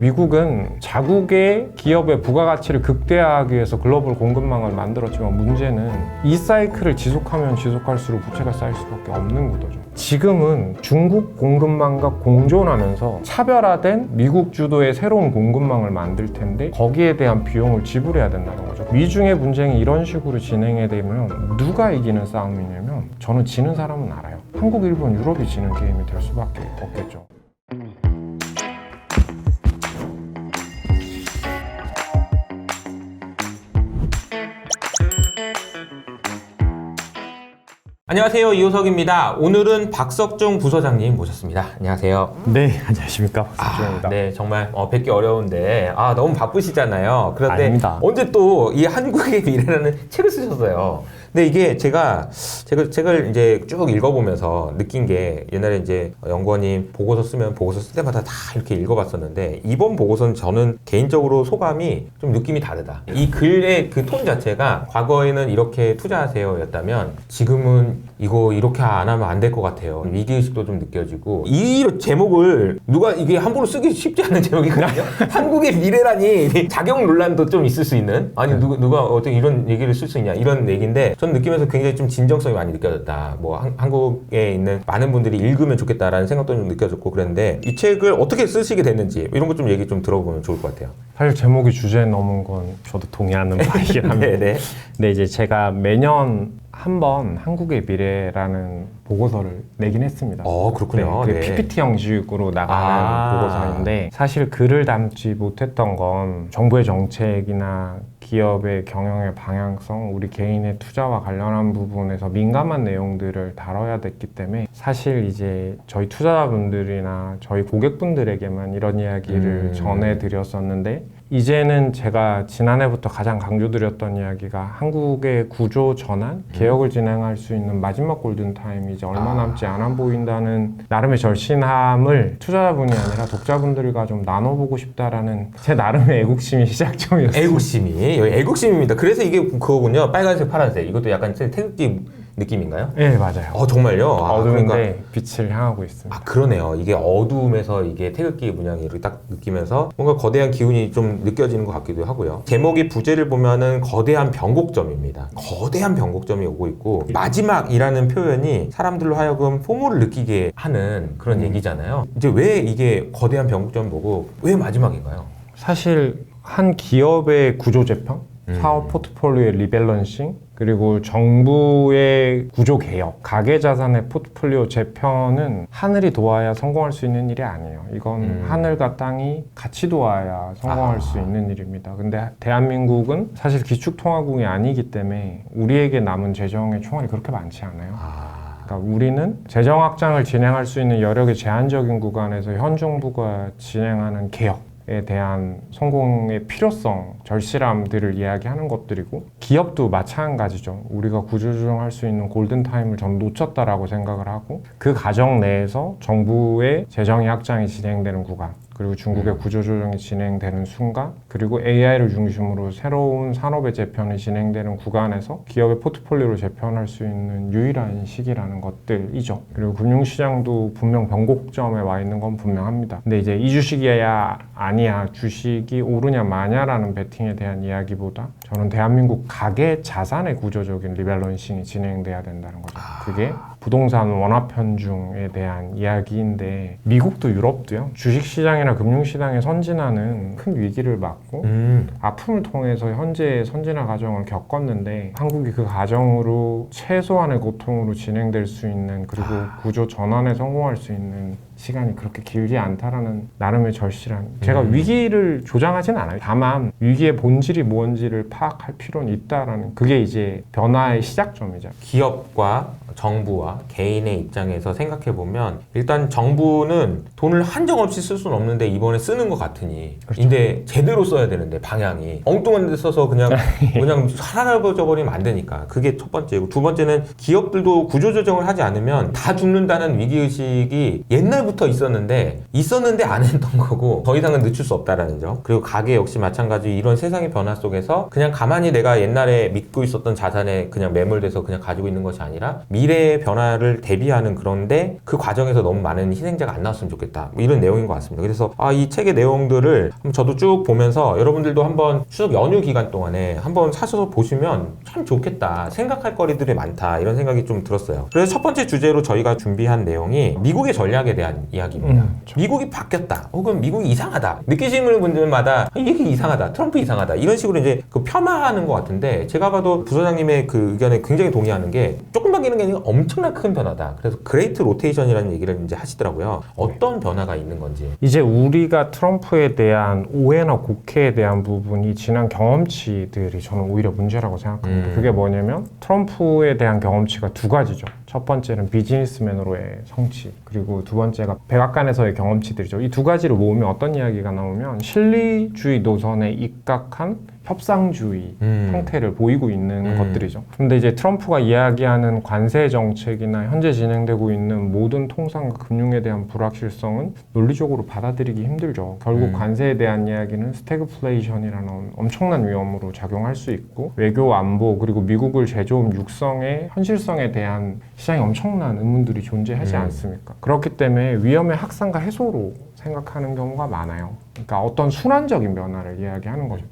미국은 자국의 기업의 부가가치를 극대화하기 위해서 글로벌 공급망을 만들었지만 문제는 이 사이클을 지속하면 지속할수록 부채가 쌓일 수밖에 없는 구도죠. 지금은 중국 공급망과 공존하면서 차별화된 미국 주도의 새로운 공급망을 만들 텐데 거기에 대한 비용을 지불해야 된다는 거죠. 미중의 분쟁이 이런 식으로 진행이 되면 누가 이기는 싸움이냐면 저는 지는 사람은 알아요. 한국, 일본, 유럽이 지는 게임이 될 수밖에 없겠죠. 안녕하세요 이호석입니다. 오늘은 박석중 부서장님 모셨습니다. 안녕하세요. 네, 안녕하십니까. 아, 박수입니다. 네 정말 어, 뵙기 어려운데 아 너무 바쁘시잖아요. 그런데 아닙니다. 언제 또 이 한국의 미래라는 책을 쓰셨어요. 근데 이게 제가 책을 책을 이제 쭉 읽어보면서 느낀 게 옛날에 이제 연구원님 보고서 쓰면 보고서 쓸 때마다 다 이렇게 읽어봤었는데 이번 보고서는 저는 개인적으로 소감이 좀 느낌이 다르다. 이 글의 그 톤 자체가 과거에는 이렇게 투자하세요였다면 지금은 이거 이렇게 안 하면 안 될 것 같아요. 위기의식도 좀 느껴지고 이 제목을 누가 이게 함부로 쓰기 쉽지 않은 제목이거든요. 한국의 미래라니 자격 논란도 좀 있을 수 있는 아니 누가 누가 어떻게 이런 얘기를 쓸 수 있냐 이런 얘기인데 전 느끼면서 굉장히 좀 진정성이 많이 느껴졌다. 뭐 한, 한국에 있는 많은 분들이 읽으면 좋겠다라는 생각도 좀 느껴졌고 그랬는데 이 책을 어떻게 쓰시게 됐는지 이런 것 좀 얘기 좀 들어보면 좋을 것 같아요. 사실 제목이 주제에 넘은 건 저도 동의하는 바이긴 합니다. 네 네. 근데 이제 제가 매년 한 번 한국의 미래라는 보고서를 내긴 했습니다. 어 그렇군요. 네, 그 네. PPT 형식으로 나가는 아. 보고서인데 사실 글을 담지 못했던 건 정부의 정책이나 기업의 경영의 방향성, 우리 개인의 투자와 관련한 부분에서 민감한 내용들을 다뤄야 됐기 때문에 사실 이제 저희 투자자분들이나 저희 고객분들에게만 이런 이야기를 음. 전해드렸었는데 이제는 제가 지난해부터 가장 강조드렸던 이야기가 한국의 구조 전환, 개혁을 진행할 수 있는 마지막 골든 타임이 이제 얼마 아. 남지 않아 보인다는 나름의 절신함을 투자자분이 아니라 독자분들과 좀 나눠보고 싶다라는 제 나름의 애국심이 시작점이었어요. 애국심이 여기 애국심입니다. 그래서 이게 그거군요. 빨간색, 파란색. 이것도 약간 태극기 느낌인가요? 네, 맞아요. 어 정말요? 아, 어두운데 빛을 향하고 있습니다. 아 그러네요. 이게 어두움에서 이게 태극기 문양이 이렇게 딱 느끼면서 뭔가 거대한 기운이 좀 느껴지는 것 같기도 하고요. 제목이 부제를 보면은 거대한 변곡점입니다. 거대한 변곡점이 오고 있고 마지막이라는 표현이 사람들로 하여금 포모를 느끼게 하는 그런 음. 얘기잖아요. 이제 왜 이게 거대한 변곡점 보고 왜 마지막인가요? 사실 한 기업의 구조 음. 사업 포트폴리오의 리밸런싱, 그리고 정부의 구조 개혁, 가계 자산의 포트폴리오 재편은 하늘이 도와야 성공할 수 있는 일이 아니에요. 이건 음. 하늘과 땅이 같이 도와야 성공할 아. 수 있는 일입니다. 근데 대한민국은 사실 기축통화국이 아니기 때문에 우리에게 남은 재정의 총알이 그렇게 많지 않아요. 아 그러니까 우리는 재정 확장을 진행할 수 있는 여력의 제한적인 구간에서 현 정부가 진행하는 개혁 에 대한 성공의 필요성, 절실함들을 이야기하는 것들이고 기업도 마찬가지죠. 우리가 구조조정할 수 있는 골든 타임을 전 놓쳤다라고 생각을 하고 그 과정 내에서 정부의 재정의 확장이 진행되는 구간 그리고 중국의 음. 구조조정이 진행되는 순간 그리고 AI를 중심으로 새로운 산업의 재편이 진행되는 구간에서 기업의 포트폴리오를 재편할 수 있는 유일한 시기라는 것들이죠. 그리고 금융시장도 분명 변곡점에 와 있는 건 분명합니다. 근데 이제 이 주식이야 아니야 주식이 오르냐 마냐라는 베팅에 대한 이야기보다 저는 대한민국 가계 자산의 구조적인 리밸런싱이 진행돼야 된다는 거죠. 그게 부동산 원화 편중에 대한 이야기인데 미국도 유럽도요. 주식 시장이나 금융 시장에 선진하는 큰 위기를 맞고 음. 아픔을 통해서 현재 선진화 과정을 겪었는데 한국이 그 과정으로 최소한의 고통으로 진행될 수 있는 그리고 구조 전환에 성공할 수 있는 시간이 그렇게 길지 않다라는 나름의 절실함. 제가 음. 위기를 조장하진 않아요. 다만 위기의 본질이 뭔지를 파악할 필요는 있다라는 그게 이제 변화의 시작점이죠. 기업과 정부와 개인의 입장에서 생각해 보면 일단 정부는 돈을 한정없이 쓸 수는 없는데 이번에 쓰는 것 같으니 그렇죠. 근데 제대로 써야 되는데 방향이 엉뚱한 데 써서 그냥 그냥 사라져 버리면 안 되니까 그게 첫 번째고 두 번째는 기업들도 구조 조정을 하지 않으면 다 죽는다는 위기 의식이 옛날부터 옛날부터 있었는데 있었는데 안 했던 거고 더 이상은 늦출 수 없다라는 점. 그리고 가게 역시 마찬가지 이런 세상의 변화 속에서 그냥 가만히 내가 옛날에 믿고 있었던 자산에 그냥 매몰돼서 그냥 가지고 있는 것이 아니라 미래의 변화를 대비하는 그런데 그 과정에서 너무 많은 희생자가 안 나왔으면 좋겠다. 뭐 이런 내용인 것 같습니다. 그래서 아, 이 책의 내용들을 저도 쭉 보면서 여러분들도 한번 추석 연휴 기간 동안에 한번 사셔서 보시면 참 좋겠다. 생각할 거리들이 많다. 이런 생각이 좀 들었어요. 그래서 첫 번째 주제로 저희가 준비한 내용이 미국의 전략에 대한 이야기입니다. 음, 미국이 바뀌었다. 혹은 미국이 이상하다. 느끼시는 분들마다 아, 이게 이상하다. 트럼프 이상하다. 이런 식으로 이제 그 폄하하는 것 같은데 제가 봐도 부소장님의 그 의견에 굉장히 동의하는 게 조금 바뀌는 게 아니라 엄청난 큰 변화다. 그래서 그레이트 로테이션이라는 얘기를 이제 하시더라고요. 어떤 변화가 있는 건지. 이제 우리가 트럼프에 대한 오해나 곡해에 대한 부분이 지난 경험치들이 저는 오히려 문제라고 생각합니다. 음. 그게 뭐냐면 트럼프에 대한 경험치가 두 가지죠. 첫 번째는 비즈니스맨으로의 성취, 그리고 두 번째가 백악관에서의 경험치들이죠. 이 두 가지를 모으면 어떤 이야기가 나오면 실리주의 노선에 입각한 협상주의 음. 형태를 보이고 있는 음. 것들이죠. 근데 이제 트럼프가 이야기하는 관세 정책이나 현재 진행되고 있는 모든 통상과 금융에 대한 불확실성은 논리적으로 받아들이기 힘들죠. 결국 음. 관세에 대한 이야기는 스태그플레이션이라는 엄청난 위험으로 작용할 수 있고 외교 안보 그리고 미국을 제조업 육성의 현실성에 대한 시장에 엄청난 의문들이 존재하지 음. 않습니까? 그렇기 때문에 위험의 확산과 해소로 생각하는 경우가 많아요. 그러니까 어떤 순환적인 변화를 이야기하는 거죠.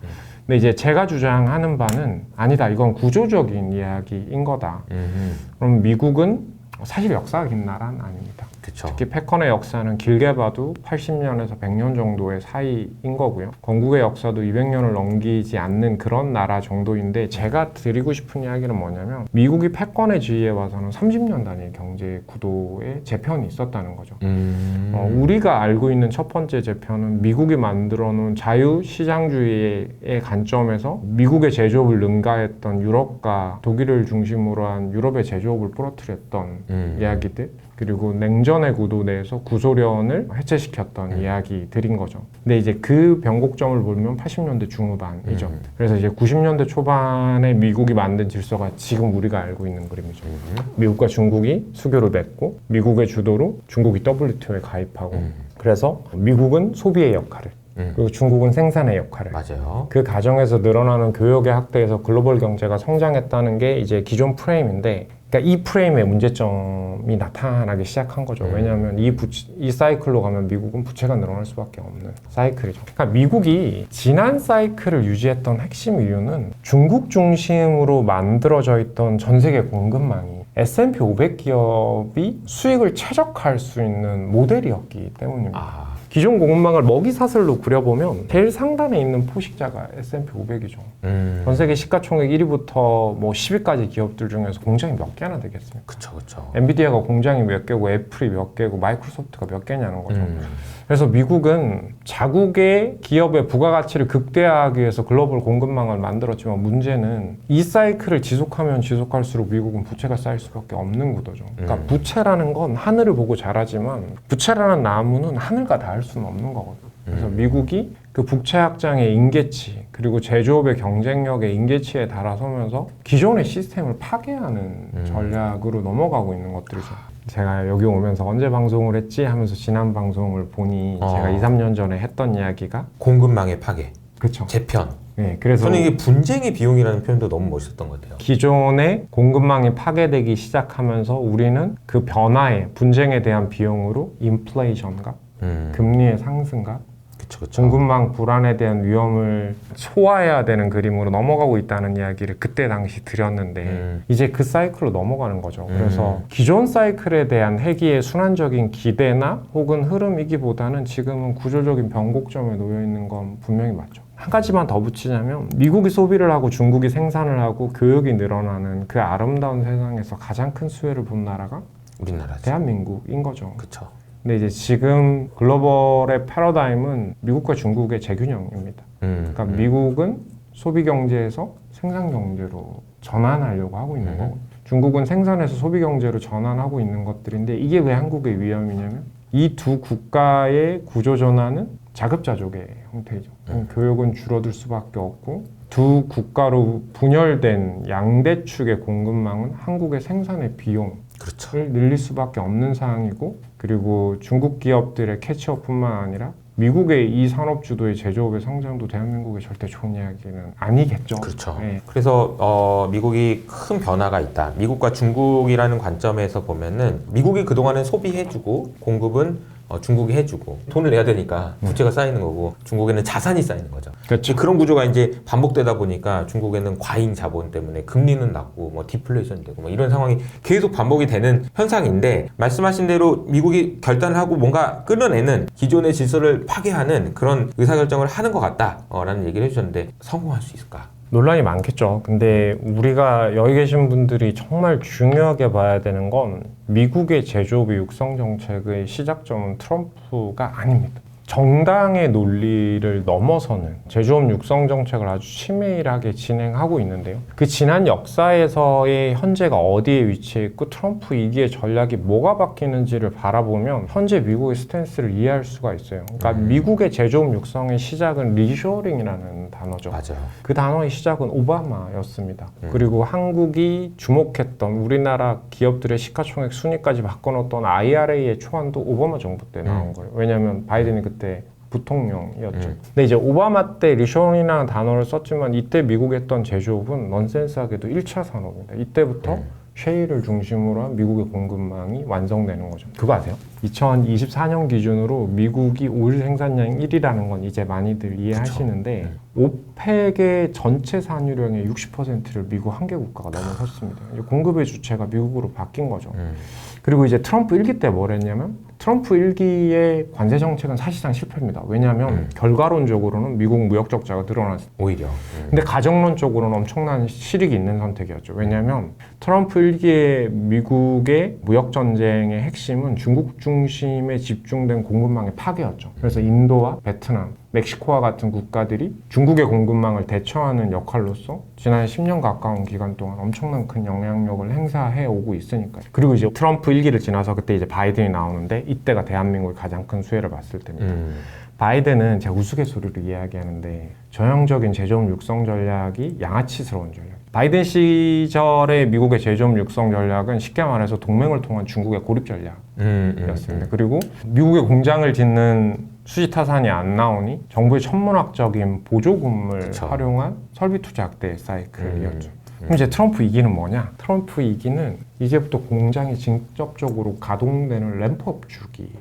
근데 이제 제가 주장하는 바는 아니다. 이건 구조적인 이야기인 거다. 음. 그럼 미국은 사실 역사가 긴 나라는 아닙니다. 그쵸. 특히 패컨의 역사는 길게 봐도 80년에서 100년 정도의 사이인 거고요. 건국의 역사도 200년을 넘기지 않는 그런 나라 정도인데 제가 드리고 싶은 이야기는 뭐냐면 미국이 패권의 지위에 와서는 30년 단위 경제 구도의 재편이 있었다는 거죠. 음. 어, 우리가 알고 있는 첫 번째 재편은 미국이 만들어 놓은 자유 시장주의의 관점에서 미국의 제조업을 능가했던 유럽과 독일을 중심으로 한 유럽의 제조업을 부러뜨렸던 음. 이야기들 그리고 냉전의 구도 내에서 구소련을 해체시켰던 음. 이야기들인 거죠. 근데 이제 그 변곡점을 보면 80년대 중후반이죠. 음. 그래서 이제 90년대 초반에 미국이 만든 질서가 지금 우리가 알고 있는 그림이죠. 음. 미국과 중국이 수교를 맺고 미국의 주도로 중국이 WTO에 가입하고 음. 그래서 미국은 소비의 역할을 음. 그리고 중국은 생산의 역할을 맞아요. 그 과정에서 늘어나는 교역의 확대에서 글로벌 경제가 성장했다는 게 이제 기존 프레임인데 그러니까 이 프레임의 문제점이 나타나기 시작한 거죠. 음. 왜냐하면 이, 부채, 이 사이클로 가면 미국은 부채가 늘어날 수밖에 없는 사이클이죠. 그러니까 미국이 지난 사이클을 유지했던 핵심 이유는 중국 중심으로 만들어져 있던 전 세계 공급망이 S&P 500 기업이 수익을 최적화할 수 있는 모델이었기 때문입니다. 아. 기존 공급망을 먹이 사슬로 그려보면 제일 상단에 있는 포식자가 S&P 500이죠. 음. 전 세계 시가총액 1위부터 뭐 10위까지 기업들 중에서 공장이 몇 개나 되겠습니까? 그쵸, 그쵸. 엔비디아가 공장이 몇 개고 애플이 몇 개고 마이크로소프트가 몇 개냐는 거죠. 음. 그래서 미국은 자국의 기업의 부가가치를 극대화하기 위해서 글로벌 공급망을 만들었지만 문제는 이 사이클을 지속하면 지속할수록 미국은 부채가 쌓일 수밖에 없는 구도죠. 그러니까 음. 부채라는 건 하늘을 보고 자라지만 부채라는 나무는 하늘과 닿을 수는 없는 거거든요. 그래서 음. 미국이 그 부채 확장의 임계치 그리고 제조업의 경쟁력의 임계치에 달아서면서 기존의 시스템을 파괴하는 음. 전략으로 넘어가고 있는 것들이죠. 제가 여기 오면서 언제 방송을 했지 하면서 지난 방송을 보니 어. 제가 2, 3년 전에 했던 이야기가 공급망의 파괴. 그쵸. 재편. 네, 그래서 저는 이게 분쟁의 비용이라는 표현도 너무 멋있었던 것 같아요. 기존의 공급망이 파괴되기 시작하면서 우리는 그 변화에 분쟁에 대한 비용으로 인플레이션과 음. 금리의 상승과 그쵸, 그쵸. 공급망 불안에 대한 위험을 소화해야 되는 그림으로 넘어가고 있다는 이야기를 그때 당시 드렸는데 음. 이제 그 사이클로 넘어가는 거죠. 음. 그래서 기존 사이클에 대한 회기의 순환적인 기대나 혹은 흐름이기보다는 지금은 구조적인 변곡점에 놓여 있는 건 분명히 맞죠. 한 가지만 더 붙이자면 미국이 소비를 하고 중국이 생산을 하고 교역이 늘어나는 그 아름다운 세상에서 가장 큰 수혜를 본 나라가 우리나라죠. 대한민국인 거죠. 그쵸. 근데 이제 지금 글로벌의 패러다임은 미국과 중국의 재균형입니다. 음. 그러니까 음. 미국은 소비 경제에서 생산 경제로 전환하려고 하고 있는 음. 거고 중국은 생산에서 소비 경제로 전환하고 있는 것들인데 이게 왜 한국의 위험이냐면 이 두 국가의 구조 전환은 자급자족의 형태이죠. 음. 교역은 줄어들 수밖에 없고 두 국가로 분열된 양대 축의 공급망은 한국의 생산의 비용 그렇죠. 을 늘릴 수밖에 없는 상황이고 그 그리고 중국 기업들의 캐치업뿐만 아니라 미국의 이 산업 주도의 제조업의 성장도 대한민국에 절대 좋은 이야기는 아니겠죠. 그렇죠. 네. 그래서 어, 미국이 큰 변화가 있다. 미국과 중국이라는 관점에서 보면은 미국이 그동안은 소비해주고 공급은 어, 중국이 해주고 돈을 내야 되니까 부채가 쌓이는 거고 중국에는 자산이 쌓이는 거죠. 그렇죠. 그런 구조가 이제 반복되다 보니까 중국에는 과잉 자본 때문에 금리는 낮고 뭐 디플레이션 되고 뭐 이런 상황이 계속 반복이 되는 현상인데 말씀하신 대로 미국이 결단을 하고 뭔가 끌어내는 기존의 질서를 파괴하는 그런 의사결정을 하는 것 같다라는 얘기를 해주셨는데 성공할 수 있을까? 논란이 많겠죠. 근데 우리가 여기 계신 분들이 정말 중요하게 봐야 되는 건 미국의 제조업 육성 정책의 시작점은 트럼프가 아닙니다. 정당의 논리를 넘어서는 제조업 육성 정책을 아주 치밀하게 진행하고 있는데요. 그 지난 역사에서의 현재가 어디에 위치해 있고 트럼프 이기의 전략이 뭐가 바뀌는지를 바라보면 현재 미국의 스탠스를 이해할 수가 있어요. 그러니까 음. 미국의 제조업 육성의 시작은 리쇼링이라는 단어죠. 맞아요. 그 단어의 시작은 오바마였습니다. 음. 그리고 한국이 주목했던 우리나라 기업들의 시가총액 순위까지 바꿔놓던 IRA의 초안도 오바마 정부 때 나온 음. 거예요. 왜냐하면 바이든이 그때 부통령이었죠. 음. 근데 이제 오바마 때 리쇼링이라는 단어를 썼지만 이때 미국이 했던 제조업은 넌센스하게도 1차 산업입니다. 이때부터 음. 셰일을 중심으로 한 미국의 공급망이 완성되는 거죠. 그거 아세요? 2024년 기준으로 미국이 오일 생산량 1위라는 건 이제 많이들 이해하시는데 오펙의 전체 산유량의 60%를 미국 한 개 국가가 넘어섰습니다. 이제 공급의 주체가 미국으로 바뀐 거죠. 음. 그리고 이제 트럼프 1기 때뭘 했냐면 트럼프 1기의 관세 정책은 사실상 실패입니다. 왜냐하면 음. 결과론적으로는 미국 무역 적자가 늘어났어요. 오히려. 음. 근데 가정론적으로는 엄청난 실익이 있는 선택이었죠. 왜냐하면 트럼프 1기의 미국의 무역 전쟁의 핵심은 중국 중심에 집중된 공급망의 파괴였죠. 그래서 인도와 베트남, 멕시코와 같은 국가들이 중국의 공급망을 대처하는 역할로서 지난 10년 가까운 기간 동안 엄청난 큰 영향력을 행사해 오고 있으니까요. 그리고 이제 트럼프 1기를 지나서 그때 이제 바이든이 나오는데 이때가 대한민국의 가장 큰 수혜를 봤을 때입니다. 음. 바이든은 제가 우스갯소리로 이야기하는데 전형적인 제조업 육성 전략이 양아치스러운 전략. 바이든 시절의 미국의 제조업 육성 전략은 쉽게 말해서 동맹을 통한 중국의 고립 전략이었습니다. 음. 음. 그리고 미국의 공장을 짓는 수지 타산이 안 나오니 정부의 천문학적인 보조금을 그쵸. 활용한 설비 투자 확대 사이클이었죠. 음. 그럼 이제 트럼프 2기는 뭐냐? 트럼프 2기는 이제부터 공장이 직접적으로 가동되는 램프업 주기입니다.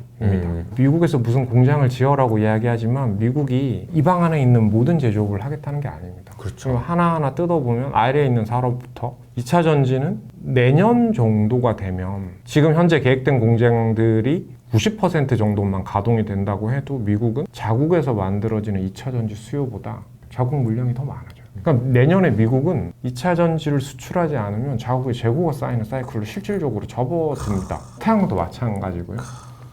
음. 미국에서 무슨 공장을 지어라고 이야기하지만 미국이 이 방 안에 있는 모든 제조업을 하겠다는 게 아닙니다. 그렇죠. 하나하나 뜯어보면 아래에 있는 산업부터 2차 전지는 내년 정도가 되면 지금 현재 계획된 공장들이 90% 정도만 가동이 된다고 해도 미국은 자국에서 만들어지는 2차 전지 수요보다 자국 물량이 더 많아져요. 그러니까 내년에 미국은 2차 전지를 수출하지 않으면 자국의 재고가 쌓이는 사이클로 실질적으로 접어듭니다. 태양도 마찬가지고요.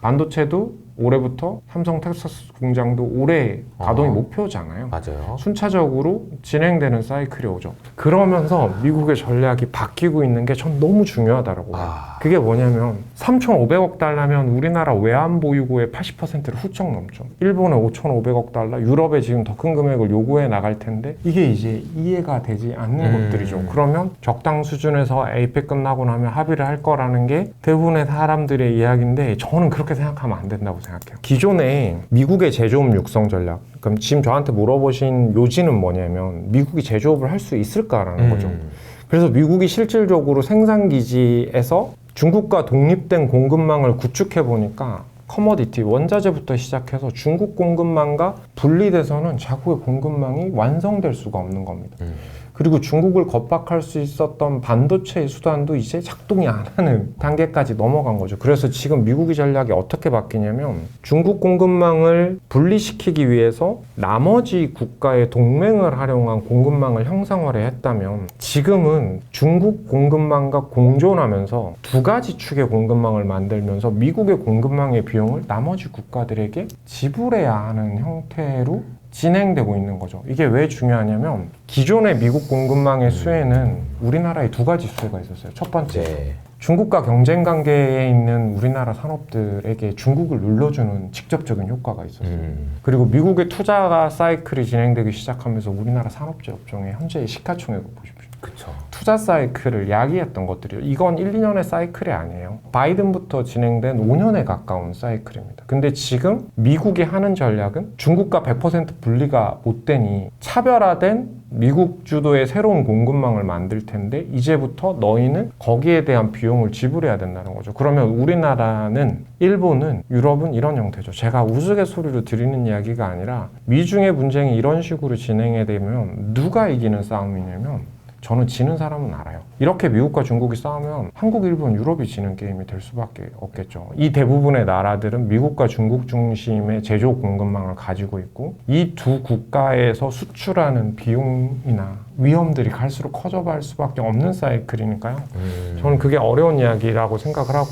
반도체도 올해부터 삼성 텍사스 공장도 올해 가동이 어. 목표잖아요. 맞아요. 순차적으로 진행되는 사이클이 오죠. 그러면서 미국의 전략이 바뀌고 있는 게 전 너무 중요하다라고 봐요. 아. 그게 뭐냐면 3,500억 달러면 우리나라 외환 보유고의 80%를 훌쩍 넘죠. 일본에 5,500억 달러, 유럽에 지금 더 큰 금액을 요구해 나갈 텐데 이게 이제 이해가 되지 않는 음. 것들이죠. 그러면 적당 수준에서 에이펙 끝나고 나면 합의를 할 거라는 게 대부분의 사람들의 이야기인데 저는 그렇게 생각하면 안 된다고 생각해요. 기존에 미국의 제조업 육성 전략, 그럼 지금 저한테 물어보신 요지는 뭐냐면 미국이 제조업을 할 수 있을까라는 거죠. 음. 그래서 미국이 실질적으로 생산 기지에서 중국과 독립된 공급망을 구축해 보니까 커머디티 원자재부터 시작해서 중국 공급망과 분리돼서는 자국의 공급망이 완성될 수가 없는 겁니다. 음. 그리고 중국을 겁박할 수 있었던 반도체의 수단도 이제 작동이 안 하는 단계까지 넘어간 거죠. 그래서 지금 미국의 전략이 어떻게 바뀌냐면 중국 공급망을 분리시키기 위해서 나머지 국가의 동맹을 활용한 공급망을 형상화를 했다면 지금은 중국 공급망과 공존하면서 두 가지 축의 공급망을 만들면서 미국의 공급망의 비용을 나머지 국가들에게 지불해야 하는 형태로 진행되고 있는 거죠. 이게 왜 중요하냐면 기존의 미국 공급망의 수혜는 우리나라에 두 가지 수혜가 있었어요. 첫 번째, 네. 중국과 경쟁 관계에 있는 우리나라 산업들에게 중국을 눌러주는 직접적인 효과가 있었어요. 음. 그리고 미국의 투자가 사이클이 진행되기 시작하면서 우리나라 산업재 업종의 현재의 시가총액을 보십시오. 그쵸. 투자 사이클을 야기했던 것들이요. 이건 1, 2년의 사이클이 아니에요. 바이든부터 진행된 5년에 가까운 사이클입니다. 근데 지금 미국이 하는 전략은 중국과 100% 분리가 못 되니 차별화된 미국 주도의 새로운 공급망을 만들 텐데 이제부터 너희는 거기에 대한 비용을 지불해야 된다는 거죠. 그러면 우리나라는 일본은 유럽은 이런 형태죠. 제가 우스갯소리로 드리는 이야기가 아니라 미중의 분쟁이 이런 식으로 진행이 되면 누가 이기는 싸움이냐면 저는 지는 사람은 알아요. 이렇게 미국과 중국이 싸우면 한국, 일본, 유럽이 지는 게임이 될 수밖에 없겠죠. 이 대부분의 나라들은 미국과 중국 중심의 제조 공급망을 가지고 있고 이 두 국가에서 수출하는 비용이나 위험들이 갈수록 커져갈 수밖에 없는 사이클이니까요. 음. 저는 그게 어려운 이야기라고 생각을 하고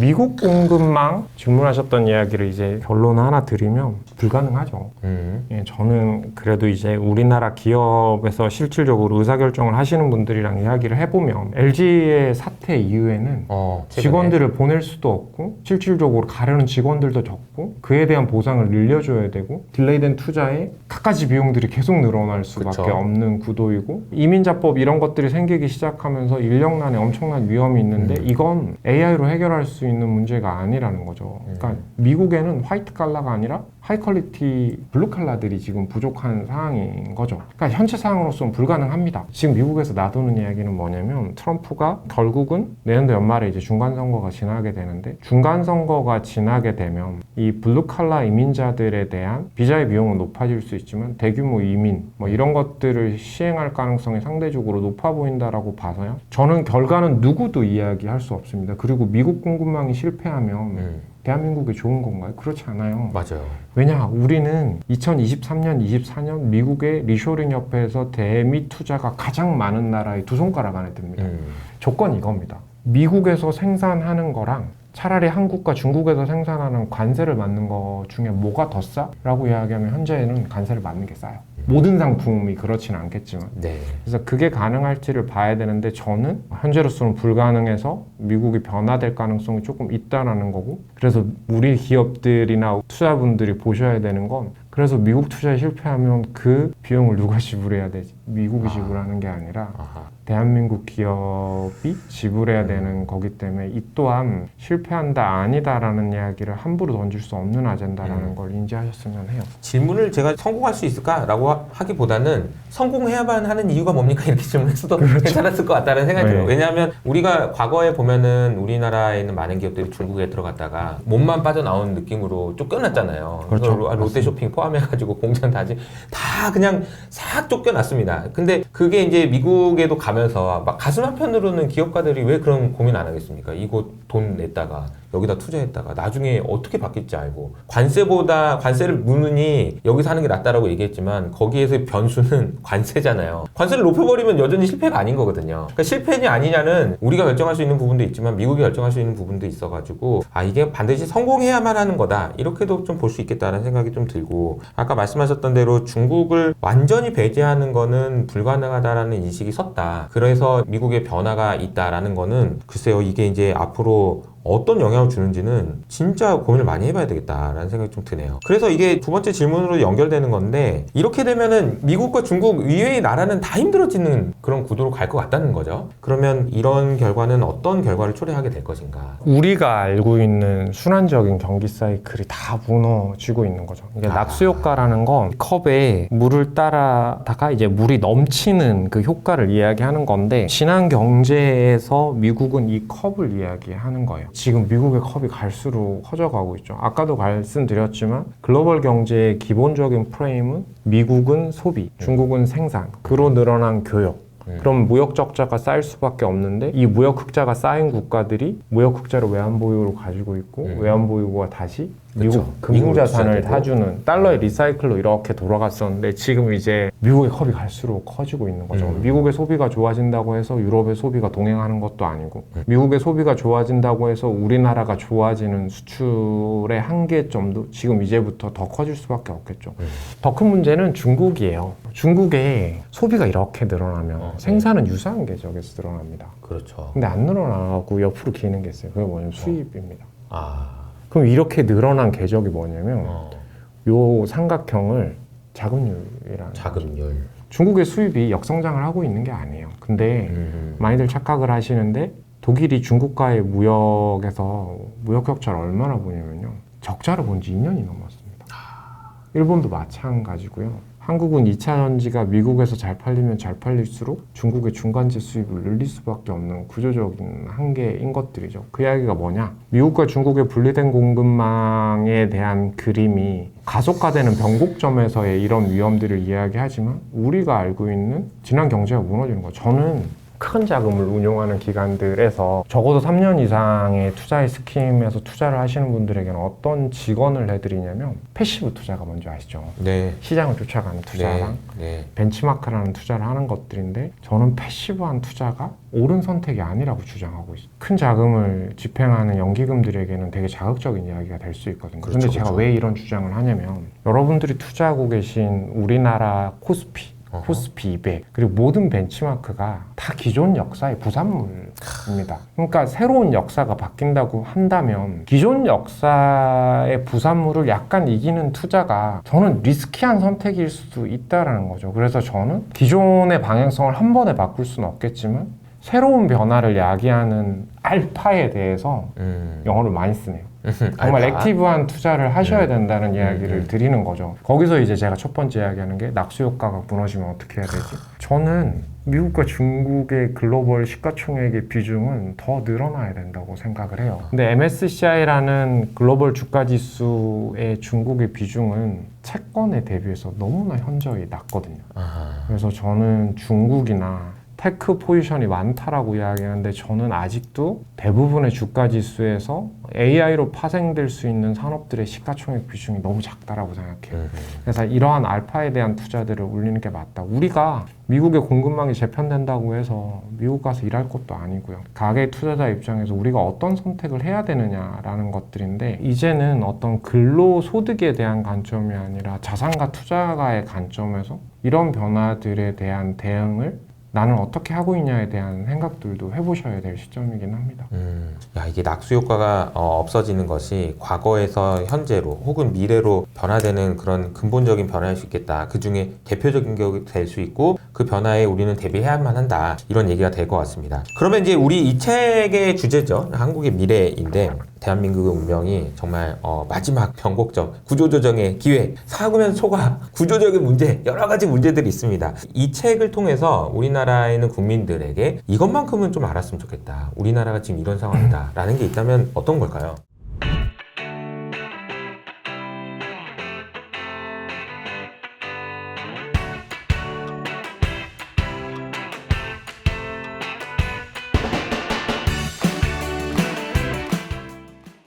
미국 공급망 질문하셨던 이야기를 이제 결론 하나 드리면 불가능하죠. 음. 예, 저는 그래도 이제 우리나라 기업에서 실질적으로 의사결정을 하시는 분들이랑 이야기를 해보면 LG의 사태 이후에는 어. 직원들을 보낼 수도 없고 실질적으로 가려는 직원들도 적고 그에 대한 보상을 늘려줘야 되고 딜레이된 투자에 갖가지 비용들이 계속 늘어날 수밖에 그쵸. 없는 구도이고 이민자법 이런 것들이 생기기 시작하면서 인력난에 엄청난 위험이 있는데 음. 이건 AI로 해결할 수 있는 문제가 아니라는 거죠. 그러니까 음. 미국에는 화이트 칼라가 아니라 하이 퀄리티 블루 칼라들이 지금 부족한 상황인 거죠. 그러니까 현재 상황으로서는 불가능합니다. 지금 미국에서 놔두는 이야기는 뭐냐면 트럼프가 결국은 내년도 연말에 이제 중간 선거가 지나게 되는데 중간 선거가 지나게 되면 이 블루 칼라 이민자들에 대한 비자의 비용은 높아질 수 있지만 대규모 이민 뭐 이런 것들을 시행할 가능성이 상대적으로 높아 보인다라고 봐서요. 저는 결과는 누구도 이야기할 수 없습니다. 그리고 미국 공급망이 실패하면 음. 대한민국이 좋은 건가요? 그렇지 않아요. 맞아요. 왜냐 우리는 2023년 24년 미국의 리쇼링 협회에서 대미 투자가 가장 많은 나라의 두 손가락 안에 듭니다 음. 조건이 이겁니다 미국에서 생산하는 거랑 차라리 한국과 중국에서 생산하는 관세를 맞는 거 중에 뭐가 더 싸? 라고 이야기하면 현재는 관세를 맞는 게 싸요 모든 상품이 그렇지는 않겠지만 네. 그래서 그게 가능할지를 봐야 되는데 저는 현재로서는 불가능해서 미국이 변화될 가능성이 조금 있다라는 거고 그래서 우리 기업들이나 투자분들이 보셔야 되는 건 그래서 미국 투자에 실패하면 그 비용을 누가 지불해야 되지? 미국이 아. 지불하는 게 아니라 아하. 대한민국 기업이 지불해야 되는 거기 때문에 이 또한 실패한다 아니다라는 이야기를 함부로 던질 수 없는 아젠다라는 음. 걸 인지하셨으면 해요. 질문을 제가 성공할 수 있을까라고 하- 하기보다는 성공해야만 하는 이유가 뭡니까 이렇게 질문했어도 괜찮았을 것 같다는 생각이 네. 들어요. 왜냐하면 우리가 과거에 보면은 우리나라에 있는 많은 기업들이 중국에 들어갔다가 몸만 빠져나오는 느낌으로 쫓겨났잖아요. 그렇죠. 그래서 롯데쇼핑 포함해가지고 공장 다지 다 그냥 싹 쫓겨났습니다. 근데 그게 이제 미국에도 가면 서 막 가슴 한편으로는 기업가들이 왜 그런 고민 안 하겠습니까? 이곳 돈 냈다가 여기다 투자했다가 나중에 어떻게 바뀔지 알고 관세보다 관세를 무느니 여기서 하는 게 낫다라고 얘기했지만 거기에서의 변수는 관세잖아요. 관세를 높여버리면 여전히 실패가 아닌 거거든요. 그러니까 실패냐 아니냐는 우리가 결정할 수 있는 부분도 있지만 미국이 결정할 수 있는 부분도 있어가지고 아 이게 반드시 성공해야만 하는 거다 이렇게도 좀 볼 수 있겠다는 생각이 좀 들고 아까 말씀하셨던 대로 중국을 완전히 배제하는 거는 불가능하다라는 인식이 섰다. 그래서 미국의 변화가 있다라는 거는 글쎄요 이게 이제 앞으로 어떤 영향을 주는지는 진짜 고민을 많이 해봐야 되겠다라는 생각이 좀 드네요. 그래서 이게 두 번째 질문으로 연결되는 건데 이렇게 되면은 미국과 중국 이외의 나라는 다 힘들어지는 그런 구도로 갈 것 같다는 거죠. 그러면 이런 결과는 어떤 결과를 초래하게 될 것인가? 우리가 알고 있는 순환적인 경기 사이클이 다 무너지고 있는 거죠. 이게 아. 낙수 효과라는 건 컵에 물을 따라다가 이제 물이 넘치는 그 효과를 이야기하는 건데 신한 경제에서 미국은 이 컵을 이야기하는 거예요. 지금 미국의 컵이 갈수록 커져가고 있죠. 아까도 말씀드렸지만 글로벌 경제의 기본적인 프레임은 미국은 소비, 중국은 생산, 그로 늘어난 교역, 음. 그럼 무역 적자가 쌓일 수밖에 없는데 이 무역 흑자가 쌓인 국가들이 무역 흑자를 외환 보유로 가지고 있고 음. 외환 보유고가 다시. 미국 금융 미국으로 자산을 시작되고. 사주는 달러의 리사이클로 이렇게 돌아갔었는데 지금 이제 미국의 컵이 갈수록 커지고 있는 거죠. 음. 미국의 소비가 좋아진다고 해서 유럽의 소비가 동행하는 것도 아니고 음. 미국의 소비가 좋아진다고 해서 우리나라가 좋아지는 수출의 한계점도 지금 이제부터 더 커질 수밖에 없겠죠. 음. 더큰 문제는 중국이에요. 중국의 소비가 이렇게 늘어나면 어, 생산은 유사한 궤적에서 늘어납니다. 그렇죠. 근데 안 늘어나고 옆으로 기는 게 있어요. 그게 뭐냐면 수입입니다. 아, 그럼 이렇게 늘어난 궤적이 뭐냐면 어, 요 삼각형을 자금률이라는 자금률. 중국의 수입이 역성장을 하고 있는 게 아니에요. 근데 음. 많이들 착각을 하시는데 독일이 중국과의 무역에서 무역 격차를 얼마나 보냐면요. 적자를 본 지 2년이 넘었습니다. 일본도 마찬가지고요. 한국은 2차 전지가 미국에서 잘 팔리면 잘 팔릴수록 중국의 중간재 수입을 늘릴 수밖에 없는 구조적인 한계인 것들이죠. 그 이야기가 뭐냐? 미국과 중국의 분리된 공급망에 대한 그림이 가속화되는 변곡점에서의 이런 위험들을 이야기하지만 우리가 알고 있는 지난 경제가 무너지는 거. 저는 큰 자금을 운용하는 기관들에서 적어도 3년 이상의 투자의 스킴에서 투자를 하시는 분들에게는 어떤 직언을 해드리냐면 패시브 투자가 뭔지 아시죠? 네. 시장을 쫓아가는 투자랑 네. 네. 벤치마크라는 투자를 하는 것들인데 저는 패시브한 투자가 옳은 선택이 아니라고 주장하고 있어요. 큰 자금을 집행하는 연기금들에게는 되게 자극적인 이야기가 될 수 있거든요. 그렇죠, 근데 제가 그렇죠. 왜 이런 주장을 하냐면 여러분들이 투자하고 계신 우리나라 코스피 어허. 코스피 200 그리고 모든 벤치마크가 다 기존 역사의 부산물입니다. 그러니까 새로운 역사가 바뀐다고 한다면 기존 역사의 부산물을 약간 이기는 투자가 저는 리스키한 선택일 수도 있다라는 거죠. 그래서 저는 기존의 방향성을 한 번에 바꿀 수는 없겠지만 새로운 변화를 야기하는 알파에 대해서 음. 영어를 많이 쓰네요. 정말 알파. 액티브한 투자를 하셔야 음. 된다는 이야기를 음. 드리는 거죠. 거기서 이제 제가 첫 번째 이야기하는 게 낙수 효과가 무너지면 어떻게 해야 되지? 저는 미국과 중국의 글로벌 시가총액의 비중은 더 늘어나야 된다고 생각을 해요. 근데 MSCI라는 글로벌 주가 지수의 중국의 비중은 채권에 대비해서 너무나 현저히 낮거든요. 아하. 그래서 저는 중국이나 테크 포지션이 많다라고 이야기하는데 저는 아직도 대부분의 주가 지수에서 AI로 파생될 수 있는 산업들의 시가총액 비중이 너무 작다라고 생각해요. 음. 그래서 이러한 알파에 대한 투자들을 올리는 게 맞다. 우리가 미국의 공급망이 재편된다고 해서 미국 가서 일할 것도 아니고요. 가계 투자자 입장에서 우리가 어떤 선택을 해야 되느냐라는 것들인데 이제는 어떤 근로 소득에 대한 관점이 아니라 자산가 투자가의 관점에서 이런 변화들에 대한 대응을 나는 어떻게 하고 있냐에 대한 생각들도 해보셔야 될 시점이긴 합니다. 음, 야 이게 낙수 효과가 어, 없어지는 것이 과거에서 현재로 혹은 미래로 변화되는 그런 근본적인 변화일 수 있겠다. 그 중에 대표적인 게 될 수 있고 그 변화에 우리는 대비해야만 한다. 이런 얘기가 될 것 같습니다. 그러면 이제 우리 이 책의 주제죠. 한국의 미래인데 대한민국의 운명이 정말 어, 마지막 변곡점, 구조조정의 기회, 사고면 소가, 구조적인 문제, 여러 가지 문제들이 있습니다. 이 책을 통해서 우리나라에 있는 국민들에게 이것만큼은 좀 알았으면 좋겠다. 우리나라가 지금 이런 상황이다. 라는 게 있다면 어떤 걸까요?